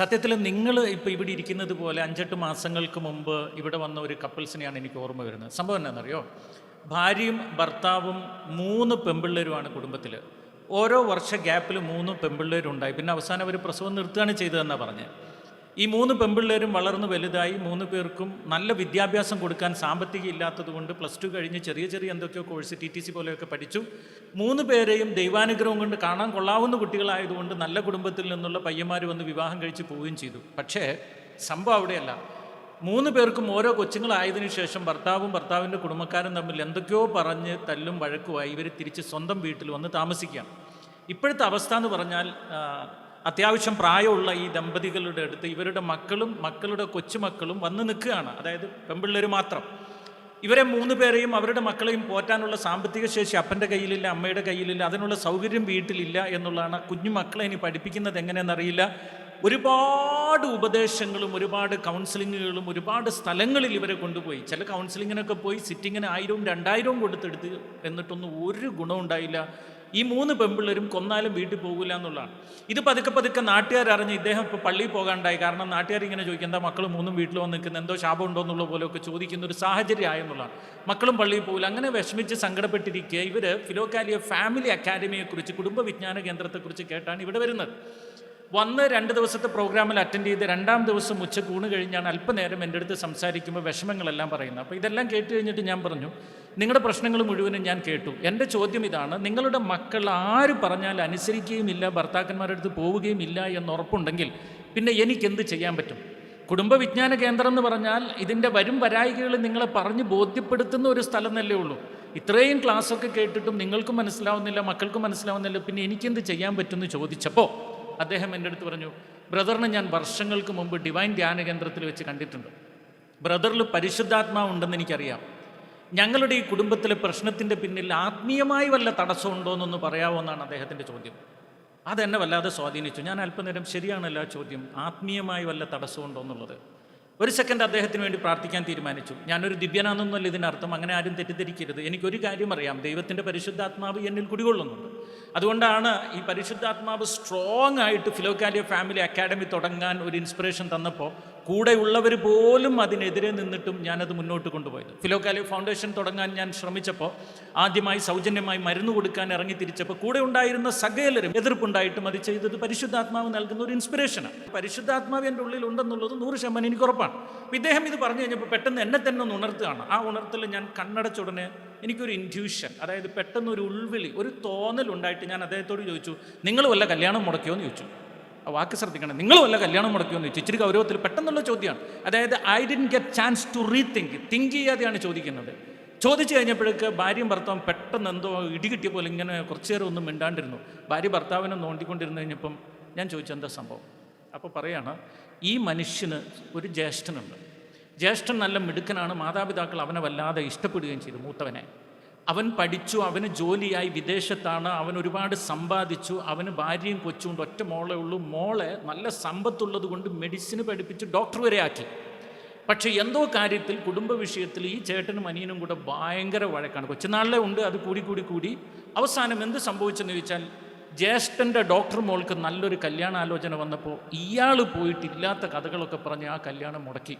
സത്യത്തിൽ നിങ്ങൾ ഇപ്പോൾ ഇവിടെ ഇരിക്കുന്നത് പോലെ അഞ്ചെട്ട് മാസങ്ങൾക്ക് മുമ്പ് ഇവിടെ വന്ന ഒരു കപ്പിൾസിനെയാണ് എനിക്ക് ഓർമ്മ വരുന്നത്. സംഭവം എന്താണെന്നറിയോ? ഭാര്യയും ഭർത്താവും മൂന്ന് പെമ്പിള്ളേരുമാണ് കുടുംബത്തിൽ ഓരോ വർഷ ഗ്യാപ്പിൽ മൂന്ന് പെമ്പിള്ളേരുണ്ടായി. പിന്നെ അവസാനം അവർ പ്രസവം നിർത്തുകയാണ് ചെയ്തതെന്നാണ് പറഞ്ഞത് ഈ മൂന്ന് പെമ്പിള്ളേരും വളർന്ന് വലുതായി മൂന്ന് പേർക്കും നല്ല വിദ്യാഭ്യാസം കൊടുക്കാൻ സാമ്പത്തികം ഇല്ലാത്തത് കൊണ്ട് പ്ലസ് ടു കഴിഞ്ഞ് ചെറിയ ചെറിയ എന്തൊക്കെയോ കോഴ്സ് ടി ടി സി പോലെയൊക്കെ പഠിച്ചു. മൂന്ന് പേരെയും ദൈവാനുഗ്രഹം കൊണ്ട് കാണാൻ കൊള്ളാവുന്ന കുട്ടികളായതുകൊണ്ട് നല്ല കുടുംബത്തിൽ നിന്നുള്ള പയ്യന്മാർ വന്ന് വിവാഹം കഴിച്ച് പോവുകയും ചെയ്തു. പക്ഷേ സംഭവം അവിടെയല്ല. മൂന്ന് പേർക്കും ഓരോ കൊച്ചുങ്ങളായതിനു ശേഷം ഭർത്താവും ഭർത്താവിന്റെ കുടുംബക്കാരും തമ്മിൽ എന്തൊക്കെയോ പറഞ്ഞ് തല്ലും വഴക്കുമായി ഇവർ തിരിച്ച് സ്വന്തം വീട്ടിൽ വന്ന് താമസിക്കുകയാണ്. ഇപ്പോഴത്തെ അവസ്ഥ എന്ന് പറഞ്ഞാൽ അത്യാവശ്യം പ്രായമുള്ള ഈ ദമ്പതികളുടെ അടുത്ത് ഇവരുടെ മക്കളും മക്കളുടെ കൊച്ചുമക്കളും വന്ന് നിൽക്കുകയാണ്. അതായത് പെമ്പിള്ളേർ മാത്രം. ഇവരെ മൂന്ന് പേരെയും അവരുടെ മക്കളെയും പോറ്റാനുള്ള സാമ്പത്തിക ശേഷി അപ്പന്റെ കയ്യിലില്ല അമ്മയുടെ കയ്യിലില്ല അതിനുള്ള സൗകര്യം വീട്ടിലില്ല എന്നുള്ളതാണ് കുഞ്ഞു മക്കളെ ഇനി പഠിപ്പിക്കുന്നത് എങ്ങനെയെന്നറിയില്ല ഒരുപാട് ഉപദേശങ്ങളും ഒരുപാട് കൗൺസിലിങ്ങുകളും ഒരുപാട് സ്ഥലങ്ങളിൽ ഇവരെ കൊണ്ടുപോയി. ചില കൗൺസിലിങ്ങിനൊക്കെ പോയി സിറ്റിങ്ങിന് ആയിരവും രണ്ടായിരവും കൊടുത്തെടുത്ത് എന്നിട്ടൊന്നും ഒരു ഗുണമുണ്ടായില്ല ഈ മൂന്ന് പെമ്പിള്ളേരും കൊന്നാലും വീട്ടിൽ പോകില്ല എന്നുള്ളതാണ്. ഇത് പതുക്കെ പതുക്കെ നാട്ടുകാർ അറിഞ്ഞ് ഇദ്ദേഹം ഇപ്പോൾ പള്ളിയിൽ പോകാണ്ടായി. കാരണം നാട്ടുകാർ ഇങ്ങനെ ചോദിക്കും എന്താ മക്കൾ മൂന്നും വീട്ടിൽ വന്ന് നിൽക്കുന്ന? എന്തോ ശാപം ഉണ്ടോ? എന്നുള്ള പോലെയൊക്കെ ചോദിക്കുന്ന ഒരു സാഹചര്യം ആയെന്നുള്ളതാണ് മക്കളും പള്ളിയിൽ പോകില്ല അങ്ങനെ വിഷമിച്ച് സങ്കടപ്പെട്ടിരിക്കുക ഇവർ ഫിലോക്കാലിയ ഫാമിലി അക്കാദമിയെക്കുറിച്ച് കുടുംബ വിജ്ഞാന കേന്ദ്രത്തെക്കുറിച്ച് കേട്ടാണ് ഇവിടെ വരുന്നത്. വന്ന് രണ്ട് ദിവസത്തെ പ്രോഗ്രാമിൽ അറ്റൻഡ് ചെയ്ത് രണ്ടാം ദിവസം ഉച്ചയ്ക്ക് ഊണ് കഴിഞ്ഞാണ് അല്പനേരം എന്റെ അടുത്ത് സംസാരിക്കുമ്പോൾ വിഷമങ്ങളെല്ലാം പറയുന്നത്. അപ്പോൾ ഇതെല്ലാം കേട്ട് കഴിഞ്ഞിട്ട് ഞാൻ പറഞ്ഞു നിങ്ങളുടെ പ്രശ്നങ്ങൾ മുഴുവനും ഞാൻ കേട്ടു. എന്റെ ചോദ്യം ഇതാണ് നിങ്ങളുടെ മക്കൾ ആര് പറഞ്ഞാൽ അനുസരിക്കുകയും ഇല്ല ഭർത്താക്കന്മാരുടെ അടുത്ത് പോവുകയും ഇല്ല എന്ന് ഉറപ്പുണ്ടെങ്കിൽ പിന്നെ എനിക്കെന്ത് ചെയ്യാൻ പറ്റും? കുടുംബ വിജ്ഞാന കേന്ദ്രം എന്ന് പറഞ്ഞാൽ ഇതിന്റെ വരും വരായികകൾ നിങ്ങളെ പറഞ്ഞ് ബോധ്യപ്പെടുത്തുന്ന ഒരു സ്ഥലം എന്നല്ലേ ഉള്ളൂ. ഇത്രയും ക്ലാസ്സൊക്കെ കേട്ടിട്ടും നിങ്ങൾക്കും മനസ്സിലാവുന്നില്ല മക്കൾക്കും മനസ്സിലാവുന്നില്ല പിന്നെ എനിക്കെന്ത് ചെയ്യാൻ പറ്റുമെന്ന് ചോദിച്ചപ്പോൾ അദ്ദേഹം എന്റെ അടുത്ത് പറഞ്ഞു ബ്രദറിനെ ഞാൻ വർഷങ്ങൾക്ക് മുമ്പ് ഡിവൈൻ ധ്യാന കേന്ദ്രത്തിൽ വെച്ച് കണ്ടിട്ടുണ്ട്. ബ്രദറിൽ പരിശുദ്ധാത്മാവുണ്ടെന്ന് എനിക്കറിയാം. ഞങ്ങളുടെ ഈ കുടുംബത്തിലെ പ്രശ്നത്തിന്റെ പിന്നിൽ ആത്മീയമായി വല്ല തടസ്സമുണ്ടോ എന്നൊന്ന് പറയാമോ എന്നാണ് അദ്ദേഹത്തിന്റെ ചോദ്യം. അതെന്നെ വല്ലാതെ സ്വാധീനിച്ചു. ഞാൻ അല്പനേരം ശരിയാണല്ലോ ചോദ്യം. ആത്മീയമായി വല്ല തടസ്സമുണ്ടോ എന്നുള്ളത് ഒരു സെക്കൻഡ് അദ്ദേഹത്തിന് വേണ്ടി പ്രാർത്ഥിക്കാൻ തീരുമാനിച്ചു. ഞാനൊരു ദിവ്യനാണെന്നല്ല ഇതിനർത്ഥം. അങ്ങനെ ആരും തെറ്റിദ്ധരിക്കരുത്. എനിക്കൊരു കാര്യം അറിയാം. ദൈവത്തിന്റെ പരിശുദ്ധാത്മാവ് എന്നിൽ കുടികൊള്ളുന്നുണ്ട്. അതുകൊണ്ടാണ് ഈ പരിശുദ്ധാത്മാവ് സ്ട്രോങ് ആയിട്ട് ഫിലോക്കാലിയ ഫാമിലി അക്കാഡമി തുടങ്ങാൻ ഒരു ഇൻസ്പിറേഷൻ തന്നപ്പോൾ കൂടെയുള്ളവർ പോലും അതിനെതിരെ നിന്നിട്ടും ഞാനത് മുന്നോട്ട് കൊണ്ടുപോയത്. ഫിലോകാലി ഫൗണ്ടേഷൻ തുടങ്ങാൻ ഞാൻ ശ്രമിച്ചപ്പോൾ ആദ്യമായി സൗജന്യമായി മരുന്ന് കൊടുക്കാൻ ഇറങ്ങി തിരിച്ചപ്പോൾ കൂടെ ഉണ്ടായിരുന്ന സകലരും എതിർപ്പുണ്ടായിട്ടും അത് ചെയ്തത് പരിശുദ്ധാത്മാവ് നൽകുന്ന ഒരു ഇൻസ്പിറേഷനാണ്. പരിശുദ്ധാത്മാവ് എന്റെ ഉള്ളിൽ ഉണ്ടെന്നുള്ളത് നൂറ് ശതമാനം എനിക്ക് ഉറപ്പാണ്. ഇദ്ദേഹം ഇത് പറഞ്ഞു കഴിഞ്ഞപ്പോൾ പെട്ടെന്ന് എന്നെ തന്നെ ഒന്ന് ഉണർത്തുകയാണ്. ആ ഉണർത്തിൽ ഞാൻ കണ്ണടച്ചുടനെ എനിക്കൊരു ഇന്റ്യൂഷൻ അതായത് പെട്ടെന്ന് ഒരു ഉൾവിളി ഒരു തോന്നൽ ഉണ്ടായിട്ട് ഞാൻ അദ്ദേഹത്തോട് ചോദിച്ചു നിങ്ങൾ വല്ല കല്യാണം മുടക്കിയോ എന്ന് ചോദിച്ചു? ആ വാക്ക് ശ്രദ്ധിക്കണം. നിങ്ങൾ കല്യാണം മുടക്കിയോ എന്ന് ചോദിച്ചു. ഇച്ചിരി ഗൗരവത്തിൽ പെട്ടെന്നുള്ള ചോദ്യമാണ്. അതായത് I didn't get chance to rethink think ചെയ്യാതെയാണ് ചോദിക്കുന്നത്. ചോദിച്ചു കഴിഞ്ഞപ്പോഴേക്ക് ഭാര്യയും ഭർത്താവും പെട്ടെന്ന് എന്തോ ഇടികിട്ടിയ പോലെ ഇങ്ങനെ കുറച്ചു നേരം ഒന്നും മിണ്ടാണ്ടിരുന്നു. ഭാര്യ ഭർത്താവിനെ നോണ്ടിക്കൊണ്ടിരുന്നു കഴിഞ്ഞപ്പം ഞാൻ ചോദിച്ചു എന്താ സംഭവം? അപ്പോൾ പറയാണ് ഈ മനുഷ്യന് ഒരു ജ്യേഷ്ഠനുണ്ട്. ജ്യേഷ്ഠൻ നല്ല മിടുക്കനാണ്. മാതാപിതാക്കൾ അവനെ വല്ലാതെ ഇഷ്ടപ്പെടുകയും ചെയ്തു മൂത്തവനെ. അവൻ പഠിച്ചു അവന് ജോലിയായി വിദേശത്താണ് അവൻ ഒരുപാട് സമ്പാദിച്ചു അവന് ഭാര്യയും കൊച്ചുകൊണ്ട് ഒറ്റ മോളെ ഉള്ളൂ. മോളെ നല്ല സമ്പത്തുള്ളത് കൊണ്ട് മെഡിസിന് പഠിപ്പിച്ച് ഡോക്ടർ വരെ ആക്കി. പക്ഷേ എന്തോ കാര്യത്തിൽ കുടുംബ വിഷയത്തിൽ ഈ ചേട്ടനും അനിയനും കൂടെ ഭയങ്കര വഴക്കാണ്. കൊച്ചുനാളിലെ ഉണ്ട് അത് കൂടി കൂടി കൂടി. അവസാനം എന്ത് സംഭവിച്ചെന്ന് ചോദിച്ചാൽ ജ്യേഷ്ഠന്റെ ഡോക്ടർ മോൾക്ക് നല്ലൊരു കല്യാണാലോചന വന്നപ്പോൾ ഇയാൾ പോയിട്ടില്ലാത്ത കഥകളൊക്കെ പറഞ്ഞ് ആ കല്യാണം മുടക്കി.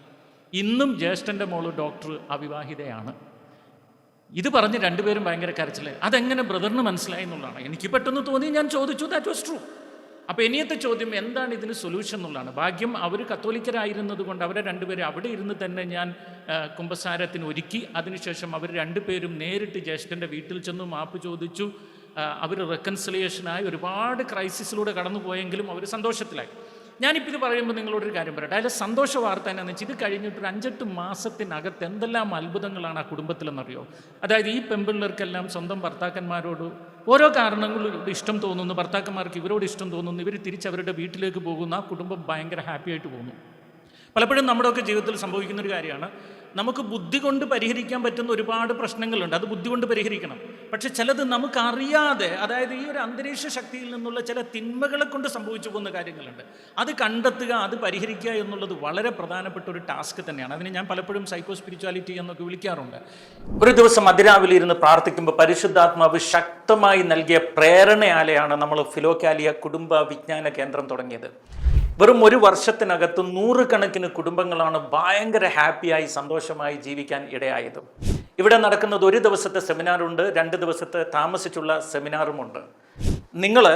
ഇന്നും ജ്യേഷ്ഠന്റെ മോൾ ഡോക്ടർ അവിവാഹിതയാണ്. ഇത് പറഞ്ഞ് രണ്ടുപേരും ഭയങ്കര കരച്ചില്ലേ അതെങ്ങനെ ബ്രദറിന് മനസ്സിലായി എന്നുള്ളതാണ്. എനിക്ക് പെട്ടെന്ന് തോന്നി ഞാൻ ചോദിച്ചു ദാറ്റ് വാസ് ട്രൂ അപ്പോൾ ഇനിയത്തെ ചോദ്യം എന്താണ് ഇതിന് സൊല്യൂഷൻ എന്നുള്ളതാണ്? ഭാഗ്യം അവർ കത്തോലിക്കരായിരുന്നത് കൊണ്ട് അവരെ രണ്ടുപേരും അവിടെ ഇരുന്ന് തന്നെ ഞാൻ കുംഭസാരത്തിന് ഒരുക്കി. അതിനുശേഷം അവർ രണ്ടുപേരും നേരിട്ട് ജ്യേഷ്ഠന്റെ വീട്ടിൽ ചെന്ന് മാപ്പ് ചോദിച്ചു. അവർ റെക്കൺസിലിയേഷനായി ഒരുപാട് ക്രൈസിസിലൂടെ കടന്നു പോയെങ്കിലും അവർ സന്തോഷത്തിലായി. ഞാനിപ്പോൾ ഇത് പറയുമ്പോൾ നിങ്ങളോടൊരു കാര്യം പറയട്ടെ. അതിലെ സന്തോഷ വാർത്ത എന്നാന്ന് വെച്ചാൽ ഇത് കഴിഞ്ഞിട്ട് ഒരു അഞ്ചെട്ട് മാസത്തിനകത്ത് എന്തെല്ലാം അത്ഭുതങ്ങളാണ് ആ കുടുംബത്തിലെന്നറിയോ? അതായത് ഈ പെമ്പിള്ളേർക്കെല്ലാം സ്വന്തം ഭർത്താക്കന്മാരോട് ഓരോ കാരണങ്ങളോട് ഇഷ്ടം തോന്നുന്നു. ഭർത്താക്കന്മാർക്ക് ഇവരോട് ഇഷ്ടം തോന്നുന്നു. ഇവർ തിരിച്ച് അവരുടെ വീട്ടിലേക്ക് പോകുന്നു. ആ കുടുംബം ഭയങ്കര ഹാപ്പിയായിട്ട് പോകുന്നു. പലപ്പോഴും നമ്മുടെയൊക്കെ ജീവിതത്തിൽ സംഭവിക്കുന്നൊരു കാര്യമാണ്. നമുക്ക് ബുദ്ധി കൊണ്ട് പരിഹരിക്കാൻ പറ്റുന്ന ഒരുപാട് പ്രശ്നങ്ങളുണ്ട്. അത് ബുദ്ധി കൊണ്ട് പരിഹരിക്കണം. പക്ഷെ ചിലത് നമുക്കറിയാതെ അതായത് ഈ ഒരു അന്തരീക്ഷ ശക്തിയിൽ നിന്നുള്ള ചില തിന്മകളെ കൊണ്ട് സംഭവിച്ചു പോകുന്ന കാര്യങ്ങളുണ്ട്. അത് കണ്ടെത്തുക അത് പരിഹരിക്കുക എന്നുള്ളത് വളരെ പ്രധാനപ്പെട്ട ഒരു ടാസ്ക് തന്നെയാണ്. അതിന് ഞാൻ പലപ്പോഴും സൈക്കോ സ്പിരിച്വാലിറ്റി എന്നൊക്കെ വിളിക്കാറുണ്ട്. ഒരു ദിവസം അതിരാവിലെ ഇരുന്ന് പ്രാർത്ഥിക്കുമ്പോൾ പരിശുദ്ധാത്മാവ് ശക്തമായി നൽകിയ പ്രേരണയാലെയാണ് നമ്മൾ ഫിലോക്കാലിയ കുടുംബ വിജ്ഞാന കേന്ദ്രം തുടങ്ങിയത്. വെറും ഒരു വർഷത്തിനകത്ത് നൂറുകണക്കിന് കുടുംബങ്ങളാണ് ഭയങ്കര ഹാപ്പിയായി സന്തോഷമായി ജീവിക്കാൻ ഇടയായത്. ഇവിടെ നടക്കുന്നത് ഒരു ദിവസത്തെ സെമിനാറുണ്ട് രണ്ട് ദിവസത്തെ താമസിച്ചുള്ള സെമിനാറുമുണ്ട് നിങ്ങൾ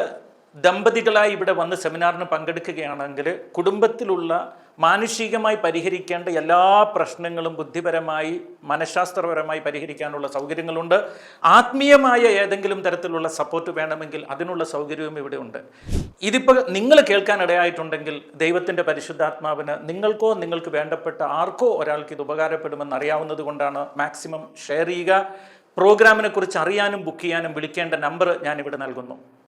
ദമ്പതികളായി ഇവിടെ വന്ന് സെമിനാറിന് പങ്കെടുക്കുകയാണെങ്കിൽ കുടുംബത്തിലുള്ള മാനുഷികമായി പരിഹരിക്കേണ്ട എല്ലാ പ്രശ്നങ്ങളും ബുദ്ധിപരമായി മനഃശാസ്ത്രപരമായി പരിഹരിക്കാനുള്ള സൗകര്യങ്ങളുണ്ട്. ആത്മീയമായ ഏതെങ്കിലും തരത്തിലുള്ള സപ്പോർട്ട് വേണമെങ്കിൽ അതിനുള്ള സൗകര്യവും ഇവിടെ ഉണ്ട്. ഇതിപ്പോൾ നിങ്ങൾ കേൾക്കാനിടയായിട്ടുണ്ടെങ്കിൽ ദൈവത്തിന്റെ പരിശുദ്ധാത്മാവിന് നിങ്ങൾക്കോ നിങ്ങൾക്ക് വേണ്ടപ്പെട്ട ആർക്കോ ഒരാൾക്ക് ഇത് ഉപകാരപ്പെടുമെന്ന് അറിയാവുന്നത് കൊണ്ടാണ് മാക്സിമം ഷെയർ ചെയ്യുക. പ്രോഗ്രാമിനെക്കുറിച്ച് അറിയാനും ബുക്ക് ചെയ്യാനും വിളിക്കേണ്ട നമ്പർ ഞാനിവിടെ നൽകുന്നു.